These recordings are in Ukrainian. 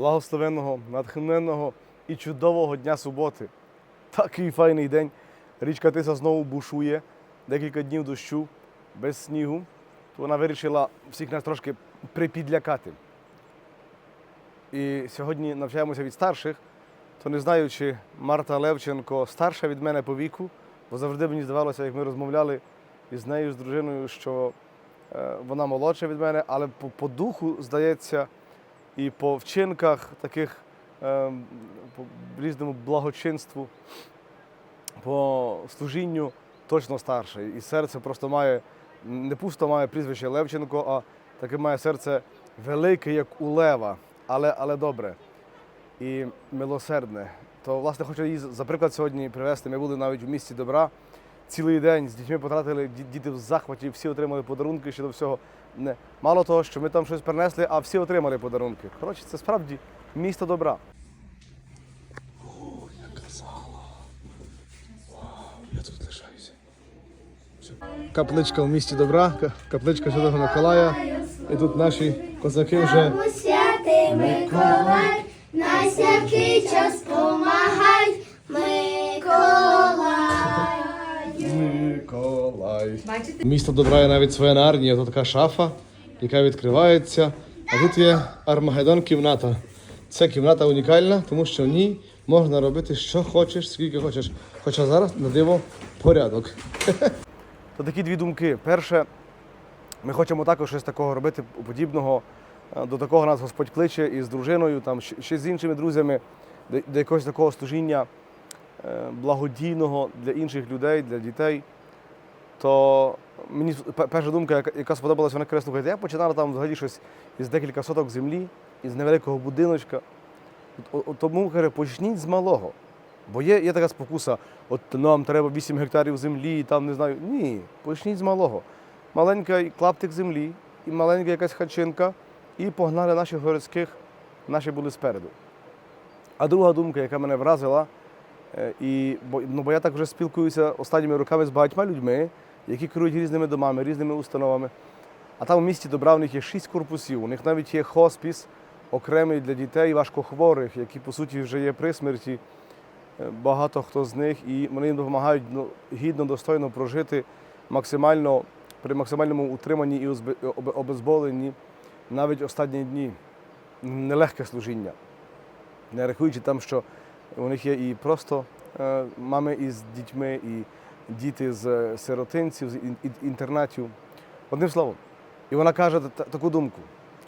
благословенного, натхненного і чудового дня суботи. Такий файний день. Річка Тиса знову бушує, декілька днів дощу, без снігу. То вона вирішила всіх нас трошки припідлякати. І сьогодні навчаємося від старших, то не знаю, чи Марта Левченко старша від мене по віку, бо завжди мені здавалося, як ми розмовляли із нею, з дружиною, що е, вона молодша від мене, але по, по духу, здається, і по вчинках таких е, по різному благочинству, по служінню точно старша. І серце просто має, не пусто має прізвище Левченко, а таке має серце велике, як у лева, але, але добре і милосердне. То, власне, хочу її за приклад сьогодні привезти. Ми були навіть у місті добра. Цілий день з дітьми потратили, діти в захваті, всі отримали подарунки ще до всього. Не. Мало того, що ми там щось принесли, а всі отримали подарунки. Коротше, це справді місто добра. Я тут лишаюся. Капличка в місті добра, капличка Святого Миколая. І тут наші козаки вже Святий Миколай, на всякий час Миколай. Місто добра є навіть своя нарнія, тут така шафа, яка відкривається. А тут є Армагеддон кімната. Ця кімната унікальна, тому що в ній можна робити, що хочеш, скільки хочеш. Хоча зараз на диво порядок. То такі дві думки. Перше, ми хочемо також щось такого робити подібного. Е, До такого нас Господь кличе із дружиною, там ще- з іншими друзями, до, до якогось такого служіння е, благодійного для інших людей, для дітей. То мені перша думка, яка, сподобалася, каже, слухайте, я починала там взагалі щось із декілька соток землі, із невеликого будиночка. Тому каже, почніть з малого. Бо є, є така спокуса, от нам треба 8 гектарів землі, там не знаю. Ні, почніть з малого. Маленький клаптик землі і маленька якась хатчинка, і погнали наших городських, наші були спереду. А друга думка, яка мене вразила, е, і, бо, ну, бо я так вже спілкуюся останніми роками з багатьма людьми, які керують різними домами, різними установами. А там у місті Добра у них є шість корпусів. У них навіть є хоспіс окремий для дітей важкохворих, які по суті вже є при смерті. Е, Багато хто з них, і вони їм допомагають ну, гідно, достойно прожити максимально при максимальному утриманні і обезболенні навіть останні дні. Нелегке служіння. Не рахуючи там, що у них є і просто е, мами із дітьми, і діти з е, сиротинців, з ін- ін- інтернатів. Одним словом. І вона каже таку думку,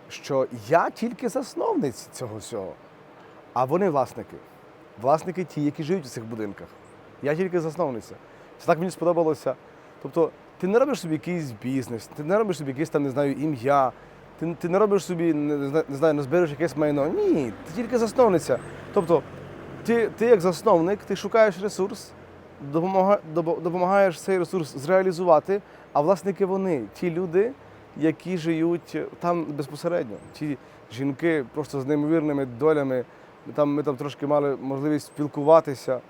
що я тільки засновниць цього всього, а вони власники. Власники ті, які живуть у цих будинках. Я тільки засновниця. Це так мені сподобалося. Тобто, ти не робиш собі якийсь бізнес, ти не робиш собі якесь там, не знаю, ім'я, ти, ти не робиш собі, не, знаю, не збереш якесь майно. Ні, ти тільки засновниця. Тобто, ти, ти як засновник, ти шукаєш ресурс, допомагаєш цей ресурс зреалізувати, а власники вони, ті люди, які живуть там безпосередньо. Ті жінки просто з неймовірними долями. Ми там, ми там трошки мали можливість спілкуватися.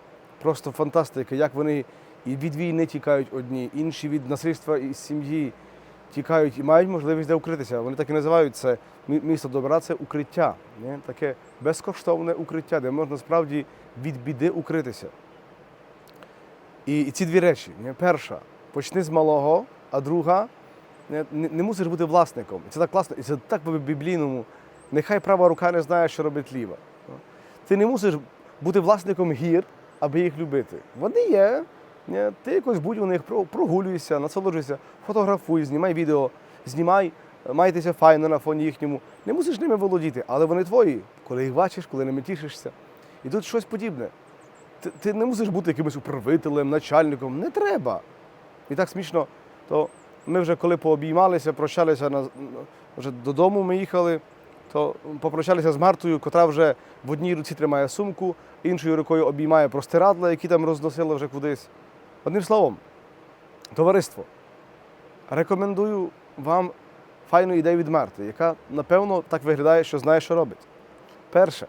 Просто фантастика, як вони і від війни тікають одні, інші від насильства і сім'ї тікають і мають можливість де укритися. Вони так і називають це місто добра це укриття. Таке безкоштовне укриття, де можна справді від біди укритися. І, і ці дві речі. Не? Перша, почни з малого, а друга не, не, мусиш бути власником. І це так класно, і це так по біблійному. Нехай права рука не знає, що робить ліва. Ти не мусиш бути власником гір, аби їх любити. Вони є. не? Ти якось будь у них прогулюйся, насолоджуйся, фотографуй, знімай відео, знімай, майтеся файно на фоні їхньому. Не мусиш ними володіти, але вони твої, коли їх бачиш, коли ними тішишся. І тут щось подібне. Ти, ти не мусиш бути якимось управителем, начальником. Не треба. І так смішно, то ми вже коли пообіймалися, прощалися на, вже додому ми їхали, то попрощалися з Мартою, котра вже в одній руці тримає сумку, іншою рукою обіймає простирадла, які там розносила вже кудись. Одним словом, товариство, рекомендую вам файну ідею від Марти, яка, напевно, так виглядає, що знає, що робить. Перше,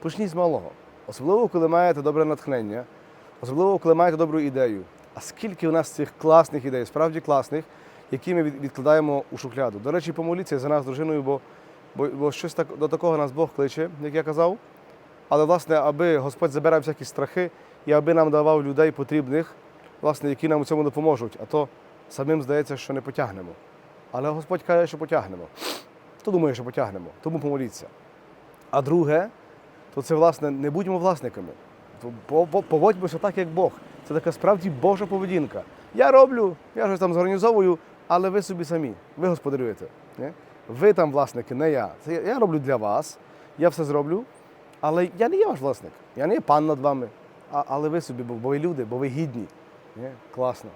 почніть з малого. Особливо, коли маєте добре натхнення, особливо, коли маєте добру ідею. А скільки у нас цих класних ідей, справді класних, які ми відкладаємо у шухляду. До речі, помоліться за нас дружиною, бо бо, бо щось так, до такого нас Бог кличе, як я казав. Але, власне, аби Господь забирав всякі страхи і аби нам давав людей потрібних, власне, які нам у цьому допоможуть. А то самим здається, що не потягнемо. Але Господь каже, що потягнемо. То думає, що потягнемо. Тому помоліться. А друге, то це, власне, не будьмо власниками. Поводьмося так, як Бог. Це така справді Божа поведінка. Я роблю, я щось там зорганізовую, але ви собі самі, ви господарюєте. Не? Ви там власники, не я. Це я, роблю для вас, я все зроблю, але я не є ваш власник. Я не є пан над вами. А, але ви собі, бо, ви люди, бо ви гідні. Не? Класно.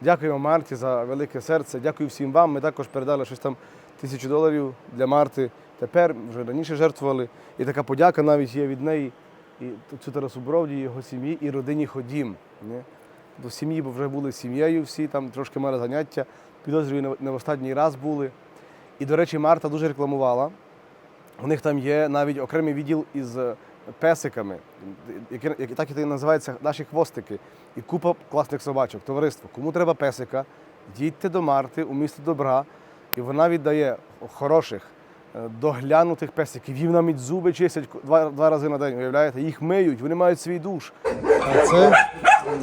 Дякуємо Марті за велике серце. Дякую всім вам. Ми також передали щось там тисячу доларів для Марти. Тепер вже раніше жертвували. І така подяка навіть є від неї і цю Тарасу Бровді, його сім'ї і родині Ходім. До сім'ї, бо вже були сім'єю всі, там трошки мали заняття. Підозрюю, не- в останній раз були. І, до речі, Марта дуже рекламувала. У них там є навіть окремий відділ із е, песиками, які так і називаються наші хвостики. І купа класних собачок. Товариство. Кому треба песика, їдьте до Марти у місто добра, і вона віддає хороших, е, доглянутих песиків. Їм навіть зуби чистять два, два рази на день. Уявляєте? Їх миють, вони мають свій душ. А це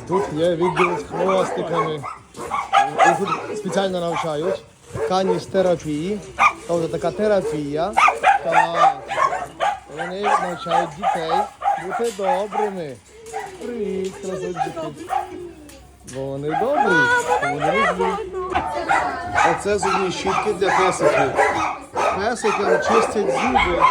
тут є відділ з хвостиками. Їх спеціально навчають. Каністерапії. Тобто така терапія. Так. Вони навчають дітей бути добрими. Привіт, красунчики. Бо вони добрі, бо вони люблять. Оце зубні щітки для песиків. Песикам чистять зуби.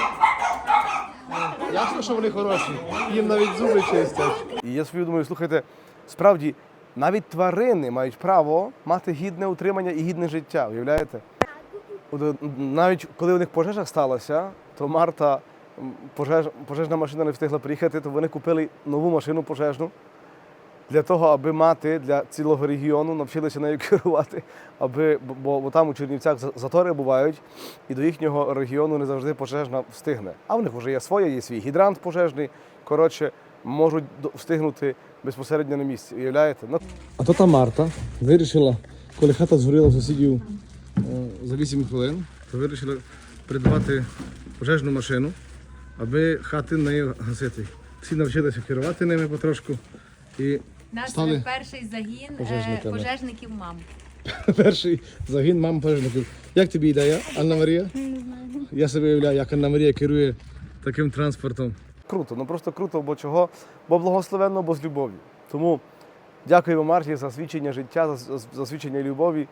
Ясно, що вони хороші. Їм навіть зуби чистять. І я собі думаю, слухайте, справді, навіть тварини мають право мати гідне утримання і гідне життя. Уявляєте? Е, Навіть коли у них пожежа сталася, то Марта, пожеж, пожежна машина не встигла приїхати, то вони купили нову машину пожежну для того, аби мати для цілого регіону, навчилися нею керувати, аби, бо- бо, там у Чернівцях затори бувають, і до їхнього регіону не завжди пожежна встигне. А в них вже є своє, є свій гідрант пожежний. Коротше, можуть встигнути безпосередньо на місці. Уявляєте? Ну, а то та Марта вирішила, коли хата згоріла сусідів е, за 8 хвилин, то вирішила придбати пожежну машину, аби хати нею гасити. Всі навчилися керувати ними потрошку. І Наш Стали перший загін е, пожежниками. пожежників мам. перший загін мам пожежників. Як тобі ідея, Анна Марія? Не знаю. Я себе уявляю, як Анна Марія керує таким транспортом. Круто, ну просто круто, бо чого? Бо благословенно, бо з любов'ю. Тому дякуємо Марті за свідчення життя, за, за- за свідчення любові.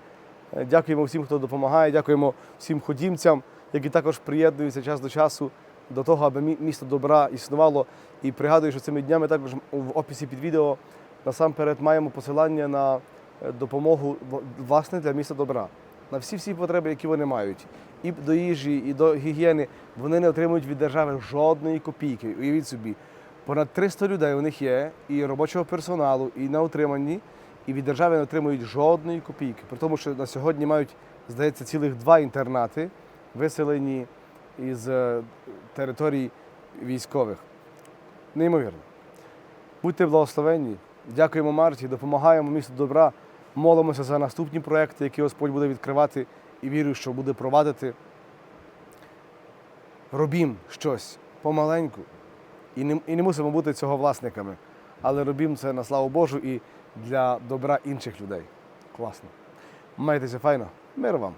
Е, Дякуємо всім, хто допомагає. Дякуємо всім ходімцям, які також приєднуються час до часу до того, аби мі- місто добра існувало. І пригадую, що цими днями також в описі під відео насамперед маємо посилання на е, допомогу власне для міста добра. На всі всі потреби, які вони мають, і до їжі, і до гігієни, вони не отримують від держави жодної копійки. Уявіть собі, понад 300 людей у них є, і робочого персоналу, і на утриманні, і від держави не отримують жодної копійки. При тому, що на сьогодні мають, здається, цілих два інтернати, виселені із е, територій військових. Неймовірно. Будьте благословенні. Дякуємо Марті, допомагаємо місту добра, молимося за наступні проекти, які Господь буде відкривати і вірю, що буде провадити. Робім щось помаленьку. І не, і не мусимо бути цього власниками. Але робім це на славу Божу і для добра інших людей. Класно. Майтеся файно. Мир вам.